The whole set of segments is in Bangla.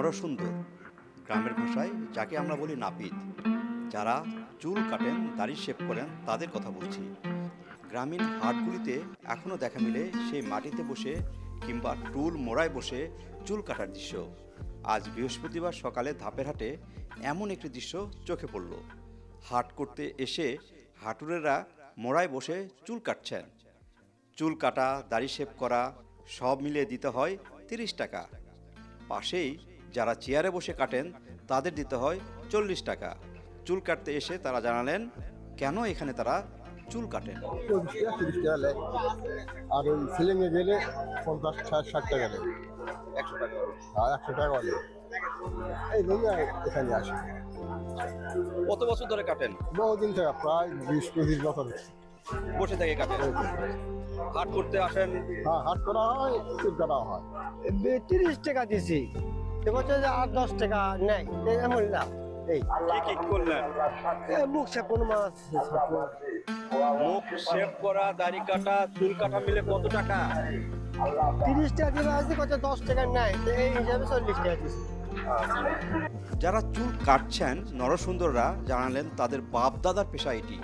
নরসুন্দর গ্রামের ভাষায় যাকে আমরা বলি নাপিত। যারা চুল কাটেন, দাড়ি শেভ করেন, তাদের কথা বলছি। গ্রামীণ হাটগুলিতে এখনও দেখা মিলে সেই মাটিতে বসে কিংবা টুল মোড়ায় বসে চুল কাটার দৃশ্য। আজ বৃহস্পতিবার সকালে ধাপের হাটে এমন একটি দৃশ্য চোখে পড়ল। হাট করতে এসে হাটুরেরা মোড়ায় বসে চুল কাটছেন। চুল কাটা, দাড়ি শেভ করা সব মিলিয়ে দিতে হয় তিরিশ টাকা। পাশেই যারা চেয়ারে বসে কাটেন তাদের দিতে হয় চল্লিশ টাকা। চুল কাটতে এসে তারা জানালেন কেন এখানে তারা চুল কাটেন? আর ওই সিলিংয়ে গেলে পঞ্চাশ ষাট ষাট টাকা নেয়। একশো টাকা। আর একশো টাকা এই জন্য এখানে আসি। কত বছর ধরে কাটেন? বহুদিন থেকে প্রায় বিশ পঁচিশ বছর। বসে থেকে কাটেন। হাট করতে আসেন? হ্যাঁ হাট করা হয় চুল কাটা হয়। তিরিশ টাকা দিছি। এবছর যে আট দশ টাকা নেই এমন না। এই। কি কি করলেন? মুখ সে কোনো মাছ মুখ শেভ করা দাড়ি কাটা চুল কাটা মিলে কত টাকা? তিরিশ টাকা দিলে আসছে কত দশ টাকা নেয় এই হিসাবে চল্লিশ টাকা দিছি। যারা চুল কাটছেন নরসুন্দররা জানালেন তাদের বাপ দাদার পেশা এটি।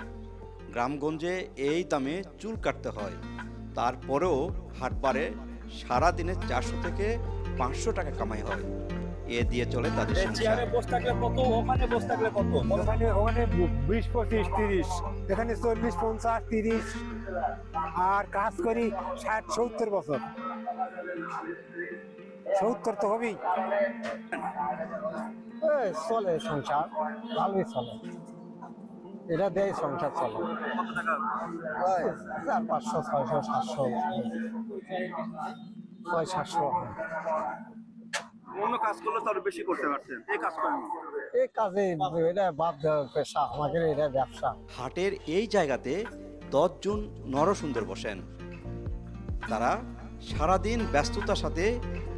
গ্রামগঞ্জে এই দামে চুল কাটতে হয়। তারপরেও হাটবারে সারাদিনে চারশো থেকে পাঁচশো টাকা কামাই হয়। এ দিয়ে চলে তাদের সংসার। ওখানে ওখানে বিশ পঁচিশ তিরিশ। এখানে চল্লিশ পঞ্চাশ তিরিশ। আর কাজ করি ষাট সত্তর বছর। সত্তর তো হবেই। চলে সংসার ভালোই চলে। এটা দেয় সংসার চলে। ওই চার পাঁচশো ছয়শো সাতশো। ছয় সাতশো। অন্য কাজ করলে তো বেশি করতে পারতেন। এই কাজ করেন এই কাজে এটা বাদ দেওয়ার পেশা আমাদের এটা ব্যবসা। হাটের এই জায়গাতে দশজন নরসুন্দর বসেন। তারা সারাদিন ব্যস্ততার সাথে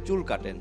চুল কাটেন।